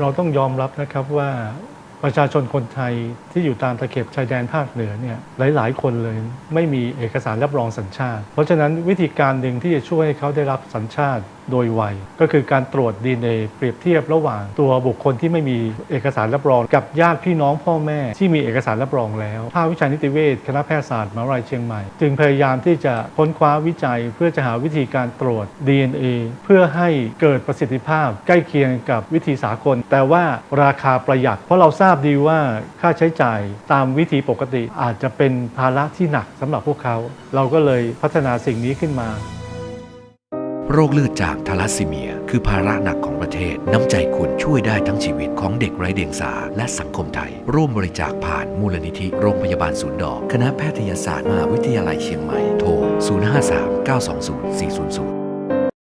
เราต้องยอมรับนะครับว่าประชาชนคนไทยที่อยู่ตามตะเข็บชายแดนภาคเหนือเนี่ยหลาย ๆ คนเลยไม่มีเอกสารรับรองสัญชาติ เพราะฉะนั้นวิธีการหนึ่งที่จะช่วยให้เขาได้รับสัญชาติ โดยไว ก็คือการตรวจ DNA เปรียบเทียบระหว่างตัวบุคคลที่ไม่มีเอกสารรับรอง กับญาติพี่น้องพ่อแม่ที่มีเอกสารรับรองแล้วภาควิชานิติเวชคณะแพทยศาสตร์มหาวิทยาลัยเชียงใหม่ จึงพยายามที่จะค้นคว้าวิจัย เพื่อจะหาวิธีการตรวจ DNA เพื่อให้เกิดประสิทธิภาพใกล้เคียงกับวิธีสากล แต่ว่าราคาประหยัด เพราะเราทราบดีว่าค่าใช้จ่ายตามวิธีปกติอาจจะเป็นภาระที่หนักสำหรับพวกเขา เราก็เลยพัฒนาสิ่งนี้ขึ้นมา โรคเลือดจางทาลัสซีเมีย คือภาระหนักของประเทศ น้ำใจคุณช่วยได้ทั้งชีวิตของเด็กไร้เดียงสา และสังคมไทย ร่วมบริจาคผ่านมูลนิธิโรงพยาบาลศูนย์ดอก คณะแพทยศาสตร์มหาวิทยาลัยเชียงใหม่ โทร 053 920 400